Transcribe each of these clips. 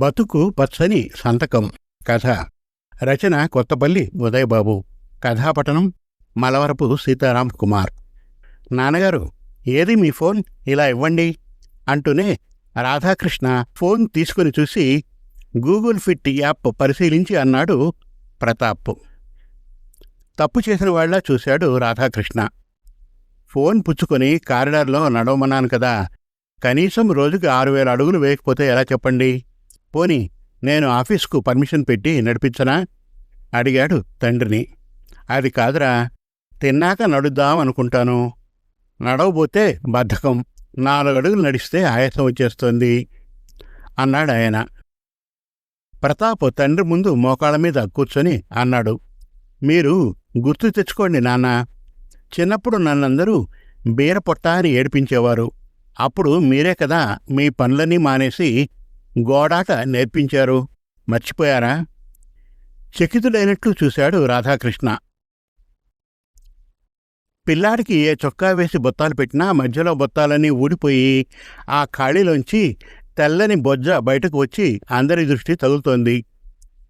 బతుకు పచ్చని సంతకం. కథ. రచన కొత్తపల్లి ఉదయబాబు. కథాపఠనం మలవరపు సీతారాం కుమార్. నాన్నగారు ఏది మీ ఫోన్? ఇలా ఇవ్వండి. అంటూనే రాధాకృష్ణ ఫోన్ తీసుకుని చూసి గూగుల్ ఫిట్ యాప్ పరిశీలించి అన్నాడు ప్రతాప్. తప్పు చేసిన వాళ్ళ చూశాడు రాధాకృష్ణ. ఫోన్ పుచ్చుకొని కారిడార్లో నడవమన్నాను కదా. కనీసం రోజుకి ఆరు వేల అడుగులు వేయకపోతే ఎలా చెప్పండి? పోని నేను ఆఫీస్కు పర్మిషన్ పెట్టి నడిపించనా? అడిగాడు తండ్రిని. అది కాదురా తిన్నాక నడుద్దాం అనుకుంటాను. నడవబోతే బద్ధకం. నాలుగడుగులు నడిస్తే ఆయాసం వచ్చేస్తోంది అన్నాడు ఆయన. ప్రతాప్ తండ్రి ముందు మోకాళ్ళ మీద కూర్చొని అన్నాడు. మీరు గుర్తు తెచ్చుకోండి నాన్న. చిన్నప్పుడు నన్నందరూ బీర పొట్ట అని ఏడిపించేవారు. అప్పుడు మీరే కదా మీ పనులన్నీ మానేసి గోడాట నేర్పించారు. మర్చిపోయారా? చకితుడైనట్లు చూశాడు రాధాకృష్ణ. పిల్లాడికి ఏ చొక్కా వేసి బొత్తాలు పెట్టినా మధ్యలో బొత్తాలన్నీ ఊడిపోయి ఆ ఖాళీలోంచి తెల్లని బొజ్జ బయటకు వచ్చి అందరి దృష్టి తగులుతోంది.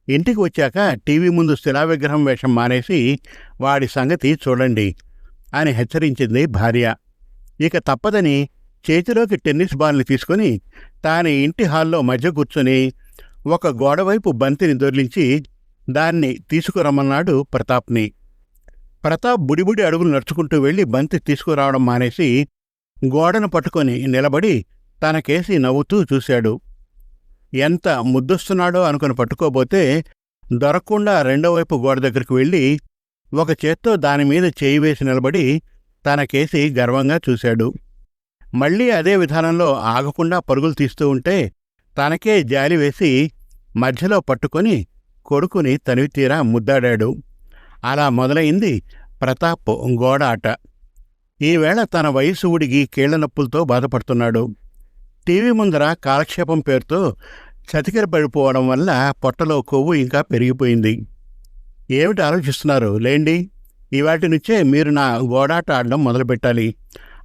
ఇంటికి వచ్చాక టీవీ ముందు శిలా విగ్రహం వేషం మానేసి వాడి సంగతి చూడండి అని హెచ్చరించింది భార్య. ఇక తప్పదని చేతిలోకి టెన్నిస్ బాల్ని తీసుకుని తాని ఇంటి హాల్లో మధ్య కూర్చొని ఒక గోడవైపు బంతిని దొర్లించి దాన్ని తీసుకురమ్మన్నాడు ప్రతాప్ని. ప్రతాప్ బుడిబుడి అడుగులు నడుచుకుంటూ వెళ్ళి బంతి తీసుకురావడం మానేసి గోడను పట్టుకొని నిలబడి తనకేసి నవ్వుతూ చూశాడు. ఎంత ముద్దొస్తున్నాడో అనుకుని పట్టుకోబోతే దొరకకుండా రెండో వైపు గోడ దగ్గరికి వెళ్ళి ఒక చేత్తో దానిమీద చేయి వేసి నిలబడి తనకేసి గర్వంగా చూశాడు. మళ్ళీ అదే విధానంలో ఆగకుండా పరుగులు తీస్తూ ఉంటే తనకే జాలి వేసి మధ్యలో పట్టుకొని కొడుకుని తనివితీరా ముద్దాడాడు. అలా మొదలైంది ప్రతాప్ గోడ ఆట. ఈవేళ తన వయసు ఉడిగి కీళ్ళ నొప్పులతో బాధపడుతున్నాడు. టీవీ ముందర కాలక్షేపం పేరుతో చతికిర పడిపోవడం వల్ల పొట్టలో కొవ్వు ఇంకా పెరిగిపోయింది. ఏమిటి ఆలోచిస్తున్నారు లేండి? ఇవాటి నుంచే మీరు నా గోడాట ఆడడం మొదలుపెట్టాలి.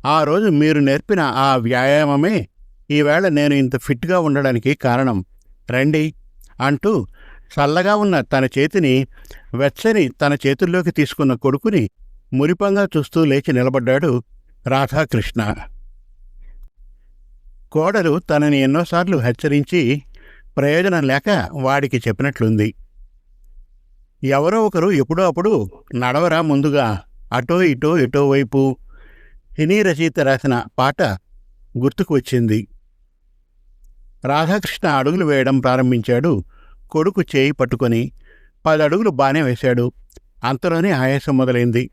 ఆ రోజు మీరు నేర్పిన ఆ వ్యాయామమే ఈవేళ నేను ఇంత ఫిట్గా ఉండడానికి కారణం. రండి అంటూ చల్లగా ఉన్న తన చేతిని వెచ్చని తన చేతుల్లోకి తీసుకున్న కొడుకుని మురిపంగా చూస్తూ లేచి నిలబడ్డాడు రాధాకృష్ణ. కోడలు తనని ఎన్నోసార్లు హెచ్చరించి ప్రయోజనం లేక వాడికి చెప్పినట్లుంది. ఎవరో ఒకరు ఎప్పుడో అప్పుడు నడవరా ముందుగా అటో ఇటో ఇటో వైపు హినీ రచయిత రాసిన పాట గుర్తుకు వచ్చింది. రాధాకృష్ణ అడుగులు వేయడం ప్రారంభించాడు. కొడుకు చేయి పట్టుకొని పది అడుగులు బానే వేశాడు. అంతలోనే ఆయాసం మొదలైంది.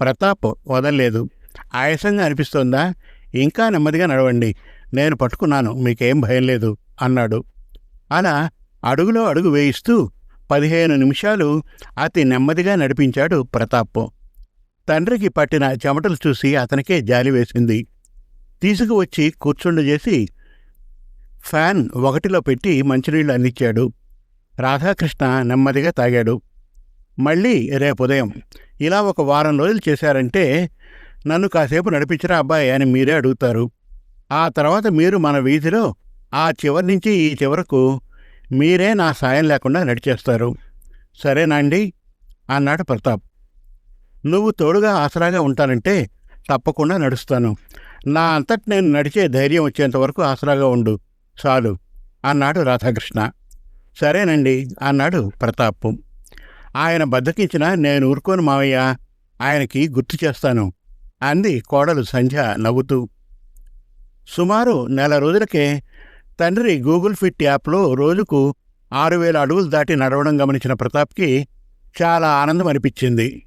ప్రతాప్ వదల్లేదు. ఆయాసంగా అనిపిస్తోందా? ఇంకా నెమ్మదిగా నడవండి. నేను పట్టుకున్నాను. మీకేం భయం లేదు అన్నాడు. అలా అడుగులో అడుగు వేయిస్తూ పదిహేను నిమిషాలు అతి నెమ్మదిగా నడిపించాడు ప్రతాప్. తండ్రికి పట్టిన చెమటలు చూసి అతనికే జాలి వేసింది. తీసుకువచ్చి కూర్చుండజేసి ఫ్యాన్ ఒకటిలో పెట్టి మంచినీళ్ళు అందించాడు. రాధాకృష్ణ నెమ్మదిగా తాగాడు. మళ్ళీ రేపు ఉదయం ఇలా ఒక వారం రోజులు చేశారంటే నన్ను కాసేపు నడిపించరా అబ్బాయి అని మీరే అడుగుతారు. ఆ తర్వాత మీరు మన వీధిలో ఆ చివరి నుంచి ఈ చివరకు మీరే నా సాయం లేకుండా నడిచేస్తారు. సరేనండి అన్నాడు ప్రతాప్. నువ్వు తోడుగా ఆసరాగా ఉంటానంటే తప్పకుండా నడుస్తాను. నా అంతటి నేను నడిచే ధైర్యం వచ్చేంత వరకు ఆసరాగా ఉండు. చాలు. అన్నాడు రాధాకృష్ణ. సరేనండి అన్నాడు ప్రతాప్. ఆయన బద్దకించిన నేను ఊరుకోను మావయ్య. ఆయనకి గుర్తు చేస్తాను. అంది కోడలు సంధ్య నవ్వుతూ. సుమారు నెల రోజులకే తండ్రి గూగుల్ ఫిట్ యాప్లో రోజుకు ఆరు వేల అడుగులు దాటి నడవడం గమనించిన ప్రతాప్కి చాలా ఆనందం అనిపించింది.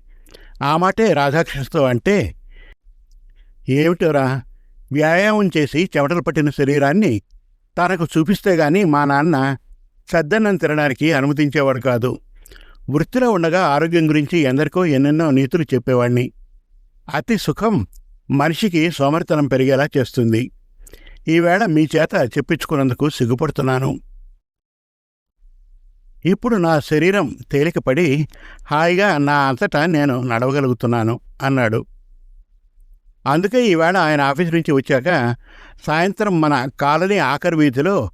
ఆ మాటే రాధాకృష్ణతో అంటే ఏమిటోరా వ్యాయామం చేసి చెమటలు పట్టిన శరీరాన్ని తనకు చూపిస్తే గాని మా నాన్న సద్దన్నం తినడానికి అనుమతించేవాడు కాదు. వృత్తిలో ఉండగా ఆరోగ్యం గురించి ఎందరికో ఎన్నెన్నో నీతులు చెప్పేవాణ్ణి. అతి సుఖం మనిషికి సోమరితనం పెరిగేలా చేస్తుంది. ఈవేళ మీ చేత చెప్పించుకున్నందుకు సిగ్గుపడుతున్నాను. ఇప్పుడు నా శరీరం తేలికపడి హాయిగా నా అంతటా నేను నడవగలుగుతున్నాను అన్నాడు. అందుకే ఈవేళ ఆయన ఆఫీస్ నుంచి వచ్చాక సాయంత్రం మన కాలనీ ఆఖరి వీధిలో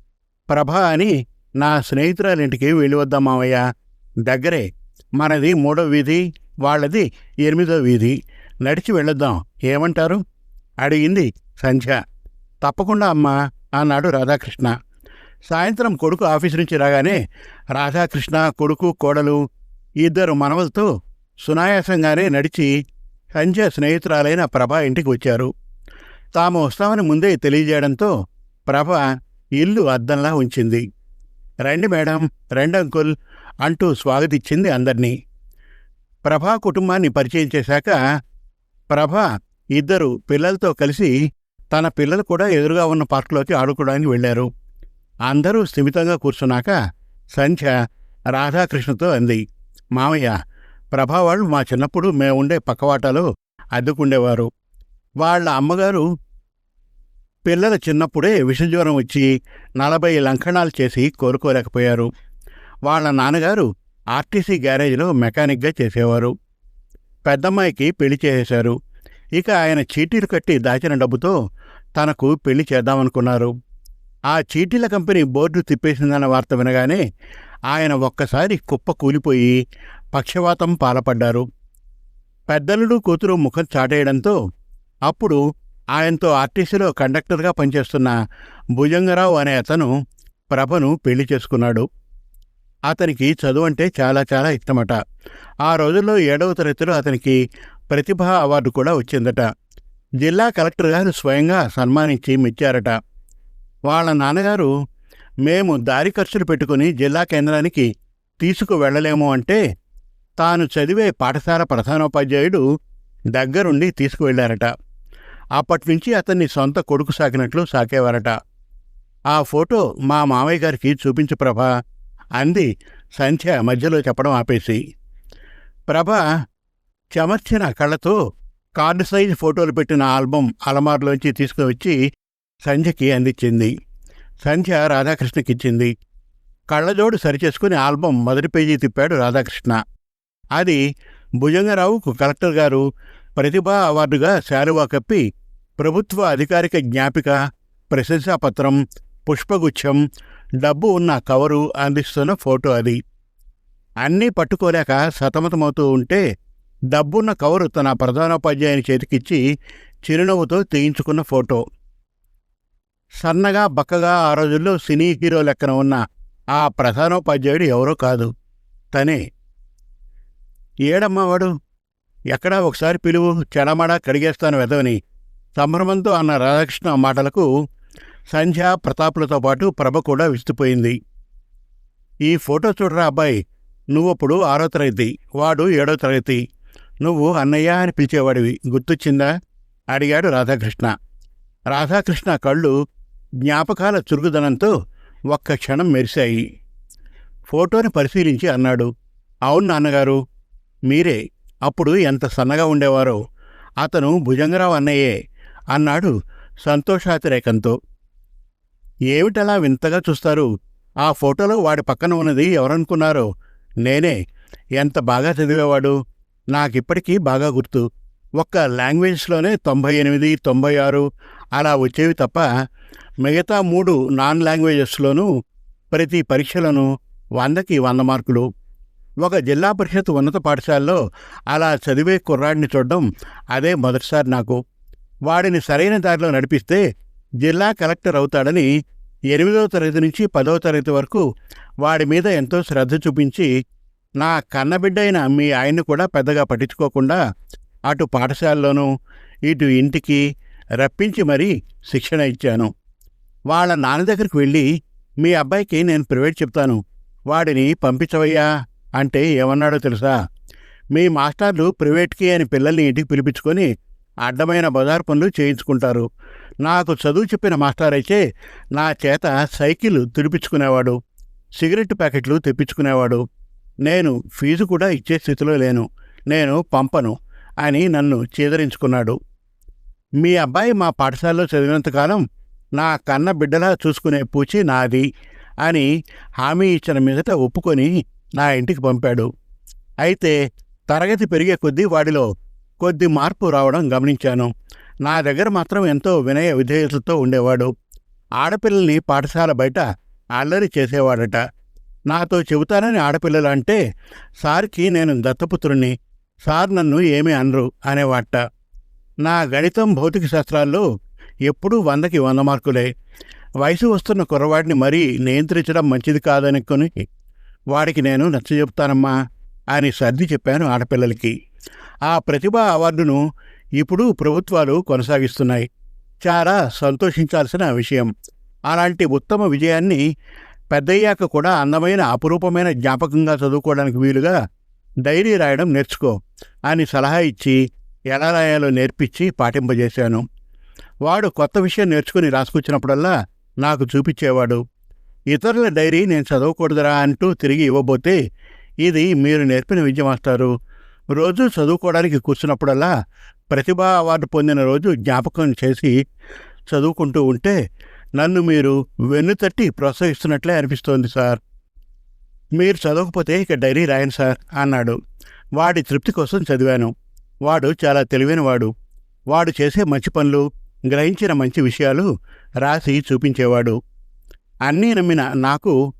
ప్రభ అని నా స్నేహితురాలింటికి వెళ్ళి వద్దాం మావయ్య. దగ్గరే మనది మూడో వీధి వాళ్ళది ఎనిమిదో వీధి. నడిచి వెళ్ళొద్దాం. ఏమంటారు? అడిగింది సంధ్య. తప్పకుండా అమ్మా అన్నాడు రాధాకృష్ణ. సాయంత్రం కొడుకు ఆఫీస్ నుంచి రాగానే రాధాకృష్ణ కొడుకు కోడలు ఇద్దరు మనవలతో సునాయాసంగానే నడిచి సంధ్య స్నేహితురాలైన ప్రభ ఇంటికి వచ్చారు. తాము వస్తామని ముందే తెలియజేయడంతో ప్రభ ఇల్లు అద్దంలా ఉంచింది. రండి మేడం రెండంకుల్ అంటూ స్వాగతిచ్చింది అందర్నీ. ప్రభా కుటుంబాన్ని పరిచయం చేశాక ప్రభ ఇద్దరు పిల్లలతో కలిసి తన పిల్లలు కూడా ఎదురుగా ఉన్న పార్కులోకి ఆడుకోవడానికి వెళ్ళారు. అందరూ స్థిమితంగా కూర్చున్నాక సంధ్య రాధాకృష్ణతో అంది మామయ్య ప్రభావాళ్ళు మా చిన్నప్పుడు మేము ఉండే పక్కవాటలో అద్దెకుండేవారు. వాళ్ళ అమ్మగారు పిల్లల చిన్నప్పుడే విషజ్వరం వచ్చి నలభై లంకణాలు చేసి కోరుకోలేకపోయారు. వాళ్ళ నాన్నగారు ఆర్టీసీ గ్యారేజ్లో మెకానిక్గా చేసేవారు. పెద్దమ్మాయికి పెళ్ళి చేసేశారు. ఇక ఆయన చీటీలు కట్టి దాచిన డబ్బుతో తనకు పెళ్ళి చేద్దామనుకున్నారు. ఆ చీటీల కంపెనీ బోర్డు తిప్పేసిందన్న వార్త వినగానే ఆయన ఒక్కసారి కుప్ప కూలిపోయి పక్షవాతం పాలపడ్డారు. పెద్దలుడు కూతురు ముఖం చాటేయడంతో అప్పుడు ఆయనతో ఆర్టీసీలో కండక్టర్గా పనిచేస్తున్న భుజంగరావు అనే అతను ప్రభను పెళ్ళి చేసుకున్నాడు. అతనికి చదువు అంటే చాలా చాలా ఇష్టమట. ఆ రోజుల్లో ఏడవ తరగతిలో అతనికి ప్రతిభా అవార్డు కూడా వచ్చిందట. జిల్లా కలెక్టర్ గారు స్వయంగా సన్మానించి మెచ్చారట. వాళ్ళ నాన్నగారు మేము దారి ఖర్చులు పెట్టుకుని జిల్లా కేంద్రానికి తీసుకు వెళ్ళలేము అంటే తాను చదివే పాఠశాల ప్రధానోపాధ్యాయుడు దగ్గరుండి తీసుకువెళ్ళారట అప్పటినుంచి అతన్ని సొంత కొడుకు సాకినట్లు సాకేవారట. ఆ ఫోటో మా మామయ్య గారికి చూపించు ప్రభ అంది సంధ్య మధ్యలో చెప్పడం ఆపేసి. ప్రభ చెమర్చిన కళ్ళతో కార్డు సైజు ఫోటోలు పెట్టిన ఆల్బం అలమారులోంచి తీసుకువచ్చి సంధ్యకి అందించింది. సంధ్య రాధాకృష్ణకిచ్చింది. కళ్ళజోడు సరిచేసుకుని ఆల్బం మొదటి పేజీ తిప్పాడు రాధాకృష్ణ. అది భుజంగరావుకు కలెక్టర్ గారు ప్రతిభా అవార్డుగా శాలువా కప్పి ప్రభుత్వ అధికారిక జ్ఞాపిక ప్రశంసాపత్రం పుష్పగుచ్ఛం డబ్బు ఉన్న కవరు అందిస్తున్న ఫోటో అది. అన్నీ పట్టుకోలేక సతమతమవుతూ ఉంటే డబ్బున్న కవరు తన ప్రధానోపాధ్యాయుని చేతికిచ్చి చిరునవ్వుతో తీయించుకున్న ఫోటో. సన్నగా బక్కగా ఆ రోజుల్లో సినీ హీరో లెక్కన ఉన్న ఆ ప్రధానోపాధ్యాయుడు ఎవరో కాదు. తనే. ఏడమ్మా వాడు ఎక్కడా ఒకసారి పిలువు చెడమడా కడిగేస్తాను వెదవని సంభ్రమంతో అన్న రాధాకృష్ణ మాటలకు సంధ్య ప్రతాపులతో పాటు ప్రభ కూడా విస్తుపోయింది. ఈ ఫోటో చూడరా అబ్బాయి? నువ్వప్పుడు ఆరో తరగతి వాడు ఏడో తరగతి. నువ్వు అన్నయ్య అని పిలిచేవాడివి గుర్తొచ్చిందా? అడిగాడు రాధాకృష్ణ. రాధాకృష్ణ కళ్ళు జ్ఞాపకాల చురుకుదనంతో ఒక్క క్షణం మెరిశాయి. ఫోటోని పరిశీలించి అన్నాడు అవును నాన్నగారు మీరే. అప్పుడు ఎంత సన్నగా ఉండేవారో. అతను భుజంగరావు అన్నయ్యే అన్నాడు సంతోషాతిరేకంతో. ఏమిటలా వింతగా చూస్తారు? ఆ ఫోటోలో వాడి పక్కన ఉన్నది ఎవరనుకున్నారో. నేనే. ఎంత బాగా చదివేవాడు? నాకిప్పటికీ బాగా గుర్తు. ఒక్క లాంగ్వేజ్లోనే తొంభై ఎనిమిది తొంభై ఆరు అలా వచ్చేవి తప్ప మిగతా మూడు నాన్ లాంగ్వేజెస్లోనూ ప్రతి పరీక్షలను వందకి వంద మార్కులు. ఒక జిల్లా పరిషత్ ఉన్నత పాఠశాలలో అలా చదివే కుర్రాడిని చూడడం అదే మొదటిసారి నాకు. వాడిని సరైన దారిలో నడిపిస్తే జిల్లా కలెక్టర్ అవుతాడని ఎనిమిదవ తరగతి నుంచి పదవ తరగతి వరకు వాడి మీద ఎంతో శ్రద్ధ చూపించి నా కన్నబిడ్డ అయిన మీ ఆయన్ని కూడా పెద్దగా పట్టించుకోకుండా అటు పాఠశాలలోనూ ఇటు ఇంటికి రప్పించి మరీ శిక్షణ ఇచ్చాను. వాళ్ళ నాన్న దగ్గరికి వెళ్ళి మీ అబ్బాయికి నేను ప్రైవేట్ చెప్తాను. వాడిని పంపించవయ్యా. అంటే ఏమన్నాడో తెలుసా? మీ మాస్టర్లు ప్రైవేట్కి అని పిల్లల్ని ఇంటికి పిలిపించుకొని అడ్డమైన బజార్ పనులు చేయించుకుంటారు. నాకు చదువు చెప్పిన మాస్టర్ అయితే నా చేత సైకిల్ తుడిపించుకునేవాడు. సిగరెట్ ప్యాకెట్లు తెప్పించుకునేవాడు. నేను ఫీజు కూడా ఇచ్చే స్థితిలో లేను. నేను పంపను అని నన్ను చేదరించుకున్నాడు. మీ అబ్బాయి మా పాఠశాలలో చదివినంతకాలం నా కన్న బిడ్డలా చూసుకునే పూచి నాది అని హామీ ఇచ్చిన మీదట ఒప్పుకొని నా ఇంటికి పంపాడు. అయితే తరగతి పెరిగే కొద్దీ వాడిలో కొద్ది మార్పు రావడం గమనించాను. నా దగ్గర మాత్రం ఎంతో వినయ విధేయతలతో ఉండేవాడు. ఆడపిల్లల్ని పాఠశాల బయట అల్లరి చేసేవాడట. నాతో చెబుతానని ఆడపిల్లలు అంటే సార్కి నేను దత్తపుత్రుణ్ణి సార్ నన్ను ఏమీ అనరు అనేవాట. నా గణితం భౌతిక శాస్త్రాల్లో ఎప్పుడూ వందకి వంద మార్కులే. వయసు వస్తున్న కుర్రవాడిని మరీ నియంత్రించడం మంచిది కాదనుకొని వాడికి నేను నచ్చజెప్తానమ్మా అని సర్ది చెప్పాను ఆడపిల్లలకి. ఆ ప్రతిభా అవార్డును ఇప్పుడు ప్రభుత్వాలు కొనసాగిస్తున్నాయి. చాలా సంతోషించాల్సిన విషయం. అలాంటి ఉత్తమ విజయాన్ని పెద్దయ్యాక కూడా అందమైన అపురూపమైన జ్ఞాపకంగా చదువుకోవడానికి వీలుగా డైరీ రాయడం నేర్చుకో అని సలహా ఇచ్చి ఎలా రాయాలో నేర్పించి పాటింపజేశాను. వాడు కొత్త విషయం నేర్చుకుని రాసుకొచ్చినప్పుడల్లా నాకు చూపించేవాడు. ఇతరుల డైరీ నేను చదవకూడదురా అంటూ తిరిగి ఇవ్వబోతే ఇది మీరు నేర్పిన విద్య మాస్టారు. రోజు చదువుకోవడానికి కూర్చున్నప్పుడల్లా ప్రతిభా అవార్డు పొందిన రోజు జ్ఞాపకం చేసి చదువుకుంటూ ఉంటే నన్ను మీరు వెన్నుతట్టి ప్రోత్సహిస్తున్నట్లే అనిపిస్తోంది సార్. మీరు చదవకపోతే ఇక డైరీ రాయను సార్ అన్నాడు. వాడి తృప్తి కోసం చదివాను. వాడు చాలా తెలివైనవాడు. వాడు చేసే మంచి పనులు గ్రహించిన మంచి విషయాలు రాసి చూపించేవాడు. అన్నీ నమ్మిన నాకు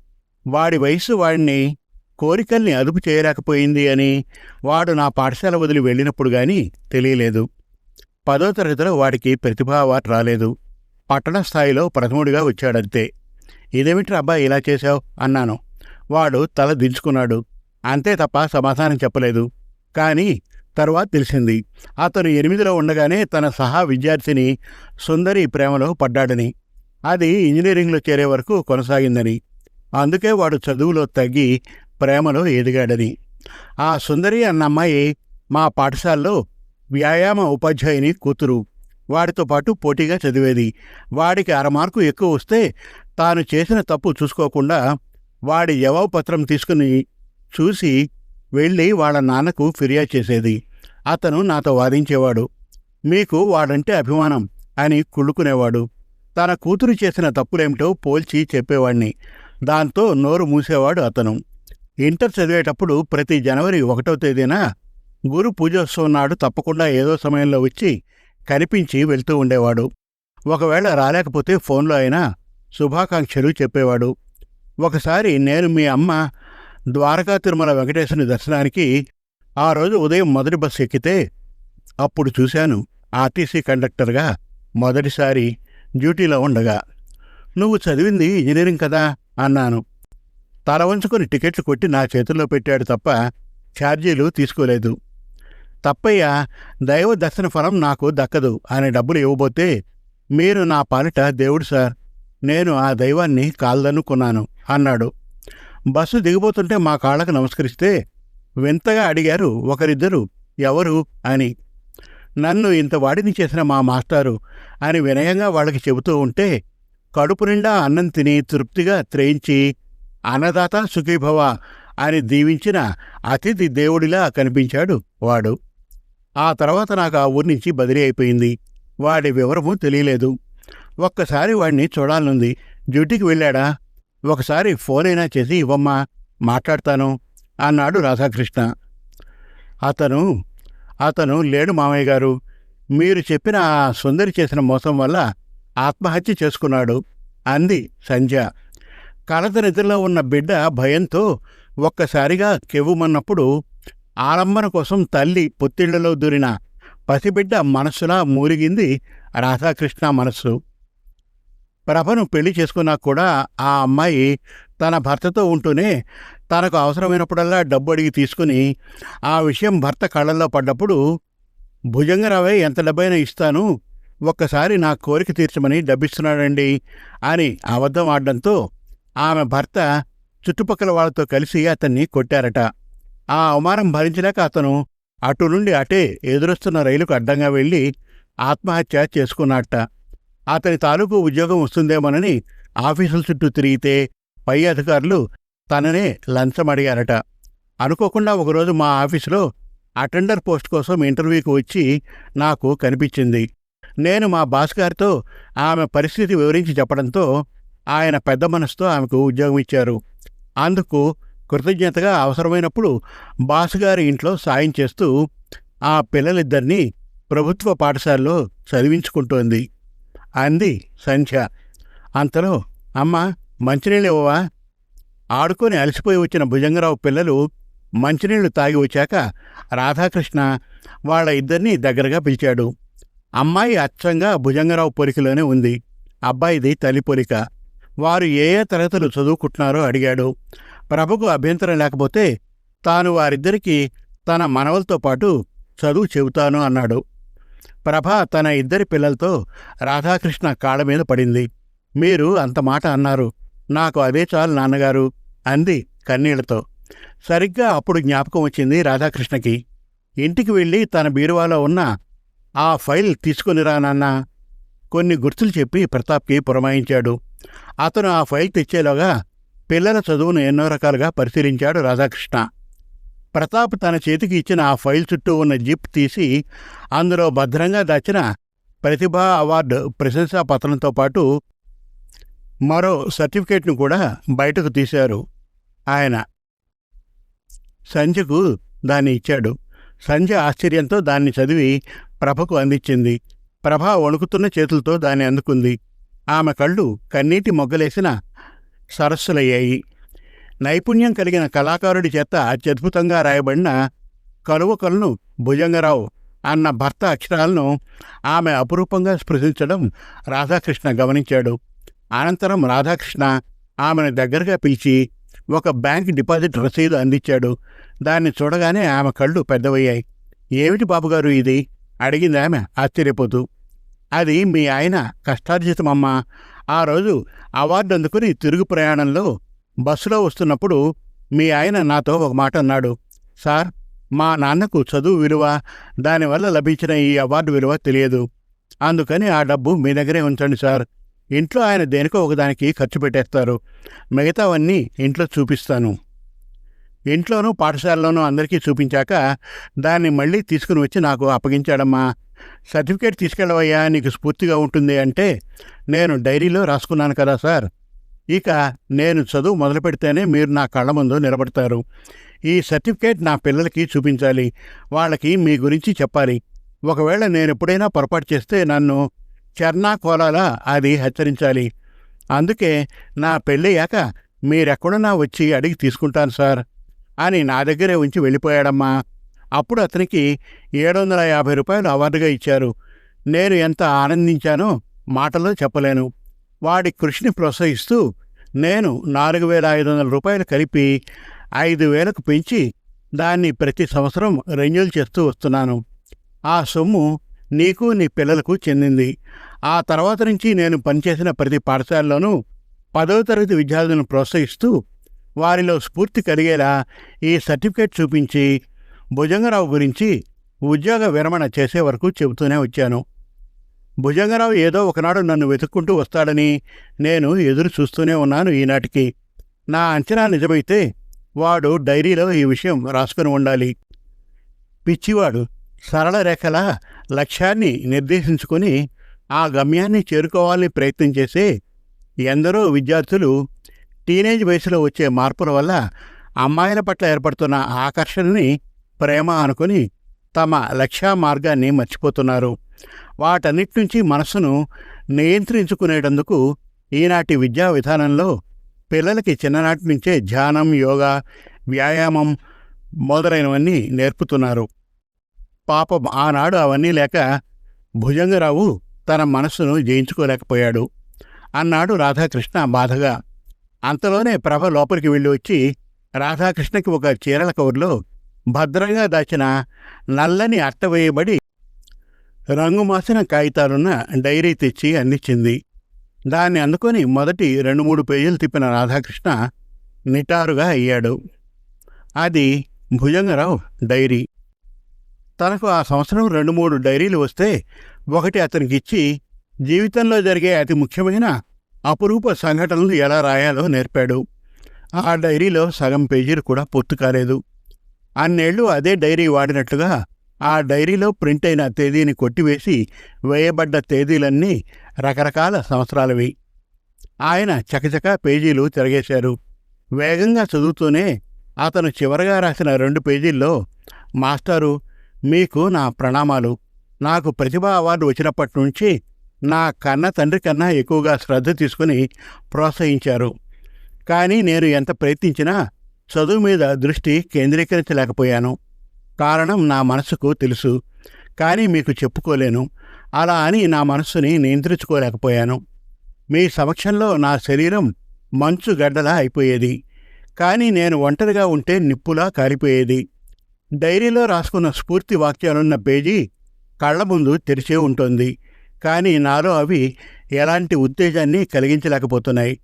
వాడి వయస్సు వాడిని కోరికల్ని అదుపు చేయలేకపోయింది అని వాడు నా పాఠశాల వదిలి వెళ్ళినప్పుడు గాని తెలియలేదు. పదో తరగతిలో వాడికి ప్రతిభా రాలేదు. పట్టణ స్థాయిలో ప్రథముడిగా వచ్చాడంతే. ఇదేమిట్రా అబ్బాయి ఇలా చేశావు? అన్నాను. వాడు తల దించుకున్నాడు. అంతే తప్ప సమాధానం చెప్పలేదు. కానీ తరువాత తెలిసింది. అతను ఎనిమిదిలో ఉండగానే తన సహా విద్యార్థిని సుందరి ప్రేమలో పడ్డాడని. అది ఇంజనీరింగ్లో చేరే వరకు కొనసాగిందని. అందుకే వాడు చదువులో తగ్గి ప్రేమలో ఎదిగాడని. ఆ సుందరి అన్న అమ్మాయి మా పాఠశాలలో వ్యాయామ ఉపాధ్యాయుని కూతురు. వాడితో పాటు పోటీగా చదివేది. వాడికి అరమార్కు ఎక్కువ వస్తే తాను చేసిన తప్పు చూసుకోకుండా వాడి జవాబు పత్రం తీసుకుని చూసి వెళ్ళి వాళ్ళ నాన్నకు ఫిర్యాదు చేసేది. అతను నాతో వాదించేవాడు. మీకు వాడంటే అభిమానం అని కుళ్ళుకునేవాడు. తన కూతురు చేసిన తప్పులేమిటో పోల్చి చెప్పేవాణ్ణి. దాంతో నోరు మూసేవాడు అతను. ఇంటర్ చదివేటప్పుడు ప్రతి జనవరి ఒకటో తేదీన గురు పూజోత్సవం నాడు తప్పకుండా ఏదో సమయంలో వచ్చి కనిపించి వెళ్తూ ఉండేవాడు. ఒకవేళ రాలేకపోతే ఫోన్లో అయినా శుభాకాంక్షలు చెప్పేవాడు. ఒకసారి నేను మీ అమ్మ ద్వారకా తిరుమల వెంకటేశ్వరుని దర్శనానికి ఆ రోజు ఉదయం మొదటి బస్సు ఎక్కితే అప్పుడు చూశాను ఆర్టీసీ కండక్టర్గా మొదటిసారి డ్యూటీలో ఉండగా నువ్వు చదివింది ఇంజనీరింగ్ కదా? అన్నాను. తల వంచుకొని టికెట్లు కొట్టి నా చేతుల్లో పెట్టాడు తప్ప ఛార్జీలు తీసుకోలేదు. తప్పయ్య దైవ దర్శన ఫలం నాకు దక్కదు అనే డబ్బులు ఇవ్వబోతే మీరు నా పాలిట దేవుడు సార్ నేను ఆ దైవాన్ని కాల్దనుకున్నాను అన్నాడు. బస్సు దిగిపోతుంటే మా కాళ్ళకు నమస్కరిస్తే వింతగా అడిగారు ఒకరిద్దరు ఎవరు అని. నన్ను ఇంత వాడిని చేసిన మా మాస్టారు అని వినయంగా వాళ్ళకి చెబుతూ ఉంటే కడుపు నిండా అన్నం తిని తృప్తిగా త్రేయించి అన్నదాత సుఖీభవ అని దీవించిన అతిథి దేవుడిలా కనిపించాడు వాడు. ఆ తర్వాత నాకు ఆ ఊరి నుంచి బదిలీ అయిపోయింది. వాడి వివరము తెలియలేదు. ఒక్కసారి వాడిని చూడాలనుంది. డ్యూటీకి వెళ్ళాడా? ఒకసారి ఫోన్ అయినా చేసి ఇవ్వమ్మా మాట్లాడతాను అన్నాడు రాధాకృష్ణ. అతను అతను లేడు మామయ్య గారు మీరు చెప్పిన ఆ సుందరి చేసిన మోసం వల్ల ఆత్మహత్య చేసుకున్నాడు అంది సంధ్య. కలత నిద్రలో ఉన్న బిడ్డ భయంతో ఒక్కసారిగా కెవ్వుమన్నప్పుడు ఆలంబన కోసం తల్లి పొత్తిళ్ళలో దూరిన పసిబిడ్డ మనస్సులా మూలిగింది రాధాకృష్ణ మనస్సు. ప్రభను పెళ్ళి చేసుకున్నా కూడా ఆ అమ్మాయి తన భర్తతో ఉంటూనే తనకు అవసరమైనప్పుడల్లా డబ్బు అడిగి తీసుకుని ఆ విషయం భర్త కళ్ళల్లో పడ్డప్పుడు భుజంగరావే ఎంత డబ్బైనా ఇస్తాను. ఒక్కసారి నా కోరిక తీర్చమని డబ్బిస్తున్నాడండి అని అబద్ధం ఆడడంతో ఆమె భర్త చుట్టుపక్కల వాళ్ళతో కలిసి అతన్ని కొట్టారట. ఆ అవమానం భరించలేక అతను అటు నుండి అటే ఎదురొస్తున్న రైలుకు అడ్డంగా వెళ్ళి ఆత్మహత్య చేసుకున్నట్ట అతని తాలూకు ఉద్యోగం వస్తుందేమోనని ఆఫీసుల చుట్టూ తిరిగితే పై అధికారులు తననే లంచం అడిగారట. అనుకోకుండా ఒకరోజు మా ఆఫీసులో అటెండర్ పోస్ట్ కోసం ఇంటర్వ్యూకి వచ్చి నాకు కనిపించింది. నేను మా బాస్ గారితో ఆమె పరిస్థితి వివరించి చెప్పడంతో ఆయన పెద్ద మనసుతో ఆమెకు ఉద్యోగం ఇచ్చారు. అందుకు కృతజ్ఞతగా అవసరమైనప్పుడు బాస్ గారి ఇంట్లో సాయం చేస్తూ ఆ పిల్లలిద్దరినీ ప్రభుత్వ పాఠశాలలో చదివించుకుంటోంది. అంది సంధ్య. అంతలో అమ్మ మంచినీళ్ళు ఇవ్వవా? ఆడుకొని అలసిపోయి వచ్చిన భుజంగరావు పిల్లలు మంచినీళ్ళు తాగి వచ్చాక రాధాకృష్ణ వాళ్ళ ఇద్దరినీ దగ్గరగా పిలిచాడు. అమ్మాయి అచ్చంగా భుజంగరావు పొలికలోనే ఉంది. అబ్బాయిది తల్లి పొలిక వారు ఏ ఏ తరగతులు చదువుకుంటున్నారో అడిగాడు. ప్రభకు అభ్యంతరం లేకపోతే తాను వారిద్దరికీ తన మనవలతో పాటు చదువు చెబుతాను అన్నాడు. ప్రభ తన ఇద్దరి పిల్లలతో రాధాకృష్ణ కాళ్ళ మీద పడింది. మీరు అంత మాట అన్నారు. నాకు అదే చాలు నాన్నగారు అంది కన్నీళ్ళతో. సరిగ్గా అప్పుడు జ్ఞాపకం వచ్చింది రాధాకృష్ణకి. ఇంటికి వెళ్ళి తన బీరువాలో ఉన్న ఆ ఫైల్ తీసుకునిరా నాన్న. కొన్ని గుర్తులు చెప్పి ప్రతాప్కి పురమాయించాడు. అతను ఆ ఫైల్ తెచ్చేలోగా పిల్లల చదువును ఎన్నో రకాలుగా పరిశీలించాడు రాధాకృష్ణ. ప్రతాప్ తన చేతికి ఇచ్చిన ఆ ఫైల్ చుట్టూ ఉన్న జిప్ తీసి అందులో భద్రంగా దాచిన ప్రతిభా అవార్డు ప్రశంసా పత్రంతో పాటు మరో సర్టిఫికేట్ను కూడా బయటకు తీశారు ఆయన. సంజకు దాన్ని ఇచ్చాడు. సంజ ఆశ్చర్యంతో దాన్ని చదివి ప్రభకు అందించింది. ప్రభ వణుకుతున్న చేతులతో దాన్ని అందుకుంది. ఆమె కళ్ళు కన్నీటి మొగ్గలేసిన సరస్సులయ్యాయి. నైపుణ్యం కలిగిన కళాకారుడి చేత అత్యద్భుతంగా రాయబడిన కలువకలను భుజంగరావు అన్న భర్త అక్షరాలను ఆమె అపురూపంగా స్పృశించడం రాధాకృష్ణ గమనించాడు. అనంతరం రాధాకృష్ణ ఆమెను దగ్గరగా పిలిచి ఒక బ్యాంక్ డిపాజిట్ రసీదు అందించాడు. దాన్ని చూడగానే ఆమె కళ్ళు పెద్దవయ్యాయి. ఏమిటి బాబుగారు ఇది? అడిగింది ఆమె ఆశ్చర్యపోతూ. అది మీ ఆయన కష్టార్జితమమ్మా. ఆ రోజు అవార్డు అందుకుని తిరుగు ప్రయాణంలో బస్సులో వస్తున్నప్పుడు మీ ఆయన నాతో ఒక మాట అన్నాడు. సార్ మా నాన్నకు చదువు విలువ దానివల్ల లభించిన ఈ అవార్డు విలువ తెలియదు. అందుకని ఆ డబ్బు మీ దగ్గరే ఉంచండి సార్. ఇంట్లో ఆయన దేనికో ఒకదానికి ఖర్చు పెట్టేస్తారు. మిగతావన్నీ ఇంట్లో చూపిస్తాను. ఇంట్లోనూ పాఠశాలలోనూ అందరికీ చూపించాక దాన్ని మళ్ళీ తీసుకుని వచ్చి నాకు అప్పగించాడమ్మా. సర్టిఫికేట్ తీసుకెళ్ళవయ్యా నీకు స్ఫూర్తిగా ఉంటుంది అంటే నేను డైరీలో రాసుకున్నాను కదా సార్. ఇక నేను చదువు మొదలు పెడితేనే మీరు నా కళ్ళ ముందు నిలబడతారు. ఈ సర్టిఫికేట్ నా పిల్లలకి చూపించాలి. వాళ్ళకి మీ గురించి చెప్పాలి. ఒకవేళ నేను ఎప్పుడైనా పొరపాటు చేస్తే నన్ను చర్నా కోలాలా అది హెచ్చరించాలి. అందుకే నా పెళ్ళయ్యాక మీరెక్కడన్నా వచ్చి అడిగి తీసుకుంటాను సార్ అని నా దగ్గరే ఉంచి వెళ్ళిపోయాడమ్మా. అప్పుడు అతనికి ఏడు వందల యాభై రూపాయలు అవార్డుగా ఇచ్చారు. నేను ఎంత ఆనందించానో మాటలో చెప్పలేను. వాడి కృషిని ప్రోత్సహిస్తూ నేను నాలుగు వేల ఐదు వందల రూపాయలు కలిపి ఐదు వేలకు పెంచి దాన్ని ప్రతి సంవత్సరం రెన్యూల్ చేస్తూ వస్తున్నాను. ఆ సొమ్ము నీకు నీ పిల్లలకు చెందింది. ఆ తర్వాత నుంచి నేను పనిచేసిన ప్రతి పాఠశాలలోనూ పదవ తరగతి విద్యార్థులను ప్రోత్సహిస్తూ వారిలో స్ఫూర్తి కలిగేలా ఈ సర్టిఫికేట్ చూపించి భుజంగరావు గురించి ఉద్యోగ విరమణ చేసే వరకు చెబుతూనే వచ్చాను. భుజంగరావు ఏదో ఒకనాడు నన్ను వెతుక్కుంటూ వస్తాడని నేను ఎదురు చూస్తూనే ఉన్నాను ఈనాటికి. నా అంచనా నిజమైతే వాడు డైరీలో ఈ విషయం రాసుకుని ఉండాలి. పిచ్చివాడు సరళ రేఖల లక్ష్యాన్ని నిర్దేశించుకుని ఆ గమ్యాన్ని చేరుకోవాలని ప్రయత్నం చేసే ఎందరో విద్యార్థులు టీనేజ్ వయసులో వచ్చే మార్పుల వల్ల అమ్మాయిల పట్ల ఏర్పడుతున్న ఆకర్షణని ప్రేమ అనుకుని తమ లక్ష్య మార్గాన్ని మర్చిపోతున్నారు. వాటన్నిటి నుంచి మనస్సును నియంత్రించుకునేటందుకు ఈనాటి విద్యా విధానంలో పిల్లలకి చిన్ననాటి నుంచే ధ్యానం యోగా వ్యాయామం మొదలైనవన్నీ నేర్పుతున్నారు. పాపం ఆనాడు అవన్నీ లేక భుజంగరావు తన మనస్సును జయించుకోలేకపోయాడు. అన్నాడు రాధాకృష్ణ బాధగా. అంతలోనే ప్రభ లోపలికి వెళ్ళి వచ్చి రాధాకృష్ణకి ఒక చీరల కవర్లో భద్రంగా దాచిన నల్లని రంగు రంగుమాసిన కాగితాలున్న డైరీ తెచ్చి అందించింది. దాన్ని అందుకొని మొదటి రెండు మూడు పేజీలు తిప్పిన రాధాకృష్ణ నిటారుగా అయ్యాడు. అది భుజంగరావు డైరీ. తనకు ఆ సంవత్సరం రెండు మూడు డైరీలు వస్తే ఒకటి అతనికి ఇచ్చి జీవితంలో జరిగే అతి ముఖ్యమైన అపురూప సంఘటనలు ఎలా రాయాలో నేర్పాడు. ఆ డైరీలో సగం పేజీలు కూడా పూర్తి కాలేదు. అన్నేళ్ళు అదే డైరీ వాడినట్లుగా ఆ డైరీలో ప్రింట్ అయిన తేదీని కొట్టివేసి వేయబడ్డ తేదీలన్నీ రకరకాల సంవత్సరాలవి. ఆయన చకచక పేజీలు తిరగేశారు. వేగంగా చదువుతూనే అతను చివరగా రాసిన రెండు పేజీల్లో మాస్టారు మీకు నా ప్రణామాలు. నాకు ప్రతిభా అవార్డు వచ్చినప్పటి నుంచి నా కన్న తండ్రి కన్నా ఎక్కువగా శ్రద్ధ తీసుకుని ప్రోత్సహించారు. కానీ నేను ఎంత ప్రయత్నించినా చదువు మీద దృష్టి కేంద్రీకరించలేకపోయాను. కారణం నా మనసుకు తెలుసు. కానీ మీకు చెప్పుకోలేను. అలా అని నా మనస్సుని నియంత్రించుకోలేకపోయాను. మీ సమక్షంలో నా శరీరం మంచు గడ్డలా అయిపోయేది. కానీ నేను ఒంటరిగా ఉంటే నిప్పులా కారిపోయేది డైరీలో రాసుకున్న స్ఫూర్తి వాక్యాలున్న పేజీ కళ్ళ ముందు తెరిచే ఉంటుంది. కానీ నాలో అవి ఎలాంటి ఉత్తేజాన్ని కలిగించలేకపోతున్నాయి.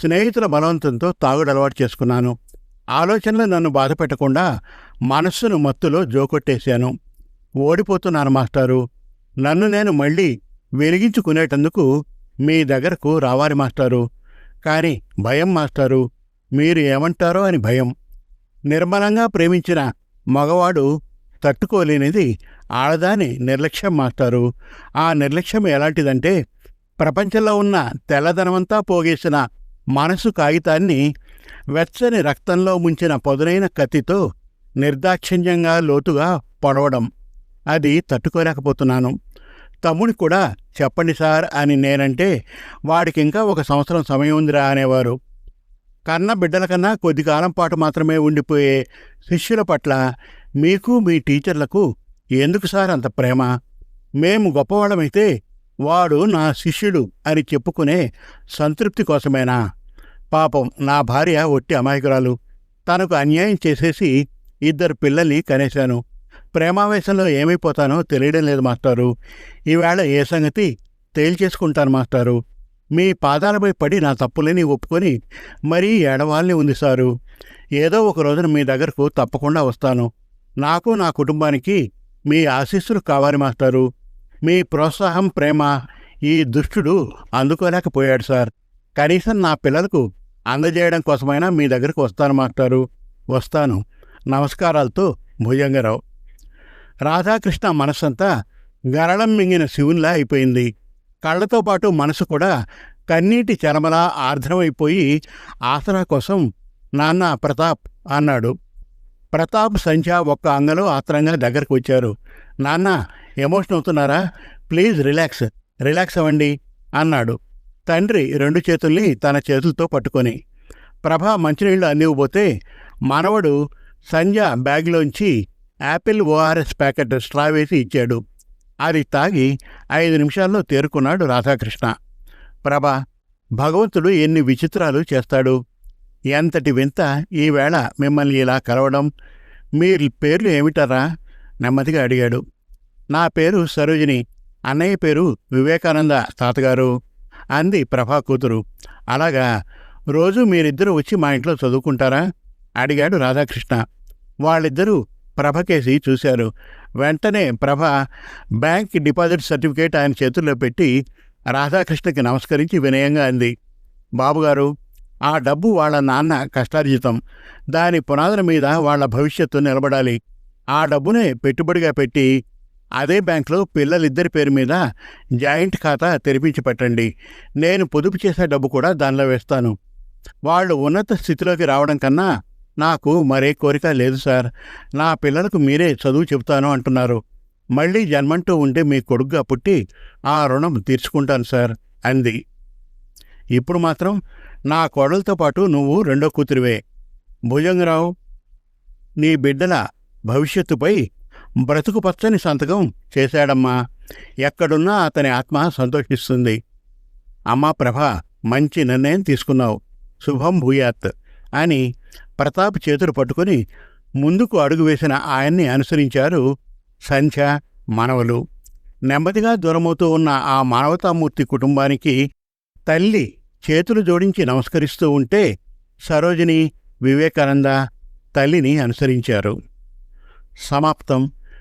స్నేహితుల బలవంతంతో తాగుడు అలవాటు చేసుకున్నాను. ఆలోచనలు నన్ను బాధపెట్టకుండా మనస్సును మత్తులో జోకొట్టేశాను. ఓడిపోతున్నాను మాస్టారు. నన్ను నేను మళ్ళీ వెలిగించుకునేటందుకు మీ దగ్గరకు రావాలి మాస్టారు. కానీ భయం మాస్టారు. మీరు ఏమంటారో అని భయం. నిర్మలంగా ప్రేమించిన మగవాడు తట్టుకోలేనిది ఆడదాని నిర్లక్ష్యం మాస్టారు. ఆ నిర్లక్ష్యం ఎలాంటిదంటే ప్రపంచంలో ఉన్న తెల్లదనమంతా పోగేసిన మనసు కాగితాన్ని వెచ్చని రక్తంలో ముంచిన పదునైన కత్తితో నిర్దాక్షిణ్యంగా లోతుగా పొడవడం. అది తట్టుకోలేకపోతున్నాను. తమ్ముని కూడా చెప్పండి సార్ అని నేనంటే వాడికింకా ఒక సంవత్సరం సమయం ఉందిరా అనేవారు. కన్న బిడ్డల కన్నా కొద్ది కాలం పాటు మాత్రమే ఉండిపోయే శిష్యుల పట్ల మీకు మీ టీచర్లకు ఎందుకు సార్ అంత ప్రేమ? మేము గొప్పవాళ్ళమైతే వాడు నా శిష్యుడు అని చెప్పుకునే సంతృప్తి కోసమేనా? పాపం నా భార్య ఒట్టి అమాయకురాలు. తనకు అన్యాయం చేసేసి ఇద్దరు పిల్లల్ని కనేశాను. ప్రేమావేశంలో ఏమైపోతానో తెలియడం లేదు మాస్టారు. ఈవేళ ఏ సంగతి తేల్చేసుకుంటాను మాస్టారు. మీ పాదాలపై పడి నా తప్పులని ఒప్పుకొని మరీ ఏడవాలని ఉంది సారు. ఏదో ఒక రోజున మీ దగ్గరకు తప్పకుండా వస్తాను. నాకు నా కుటుంబానికి మీ ఆశీస్సులు కావాలి మాస్టారు. మీ ప్రోత్సాహం ప్రేమ ఈ దుష్టుడు అందుకోలేకపోయాడు సార్. కనీసం నా పిల్లలకు అందజేయడం కోసమైనా మీ దగ్గరకు వస్తాను మాస్టారు. వస్తాను. నమస్కారాలతో భుజంగరావు. రాధాకృష్ణ మనస్సంతా గరళం మింగిన శివునిలా అయిపోయింది. కళ్ళతో పాటు మనసు కూడా కన్నీటి చరమలా ఆర్ద్రమైపోయి ఆసరా కోసం నాన్న ప్రతాప్ అన్నాడు. ప్రతాప్ సంధ్య ఒక్క అంగలో ఆత్రంగా దగ్గరకు వచ్చారు. నాన్న ఎమోషన్ అవుతున్నారా? Please relax. రిలాక్స్ అవ్వండి అన్నాడు. తండ్రి రెండు చేతుల్ని తన చేతులతో పట్టుకొని ప్రభ మంచినీళ్ళు అందివ్వబోతే మనవడు సంధ్య బ్యాగ్లోంచి యాపిల్ ఓఆర్ఎస్ ప్యాకెట్ స్ట్రా వేసి ఇచ్చాడు. అది తాగి ఐదు నిమిషాల్లో తేరుకున్నాడు రాధాకృష్ణ. ప్రభ భగవంతుడు ఎన్ని విచిత్రాలు చేస్తాడు. ఎంతటి వింత ఈవేళ మిమ్మల్ని ఇలా కలవడం. మీ పేర్లు ఏమిటారా? నెమ్మదిగా అడిగాడు. నా పేరు సరోజిని. అన్నయ్య పేరు వివేకానంద తాతగారు. అంది ప్రభా కూతురు. అలాగా రోజు మీరిద్దరూ వచ్చి మా ఇంట్లో చదువుకుంటారా? అడిగాడు రాధాకృష్ణ. వాళ్ళిద్దరూ ప్రభకేసి చూశారు. వెంటనే ప్రభ బ్యాంక్ డిపాజిట్ సర్టిఫికేట్ ఆయన చేతుల్లో పెట్టి రాధాకృష్ణకి నమస్కరించి వినయంగా అంది. బాబుగారు ఆ డబ్బు వాళ్ళ నాన్న కష్టార్జితం. దాని పునాదుల మీద వాళ్ళ భవిష్యత్తు నిలబడాలి. ఆ డబ్బునే పెట్టుబడిగా పెట్టి అదే బ్యాంక్లో పిల్లలిద్దరి పేరు మీద జాయింట్ ఖాతా తెరిపించి పెట్టండి. నేను పొదుపు చేసే డబ్బు కూడా దానిలో వేస్తాను. వాళ్ళు ఉన్నత స్థితిలోకి రావడం కన్నా నాకు మరే కోరిక లేదు సార్. నా పిల్లలకు మీరే చదువు చెబుతాను అంటున్నారు. మళ్ళీ జన్మంటూ ఉంటే మీ కొడుగ్గా పుట్టి ఆ రుణం తీర్చుకుంటాను సార్ అంది. ఇప్పుడు మాత్రం నా కోడలతో పాటు నువ్వు రెండో కూతురివే. భుజంగరావు నీ బిడ్డల భవిష్యత్తుపై బ్రతుకు పచ్చని సంతకం చేశాడమ్మా. ఎక్కడున్నా అతని ఆత్మ సంతోషిస్తుంది. అమ్మా ప్రభ మంచి నిర్ణయం తీసుకున్నావు. శుభం భూయాత్ అని ప్రతాప్ చేతులు పట్టుకుని ముందుకు అడుగు వేసిన ఆయన్ని అనుసరించారు సంధ్య మనవలు. నెమ్మదిగా దూరమవుతూ ఉన్న ఆ మానవతామూర్తి కుటుంబానికి తల్లి చేతులు జోడించి నమస్కరిస్తూ ఉంటే సరోజిని వివేకానంద తల్లిని అనుసరించారు. సమాప్తం.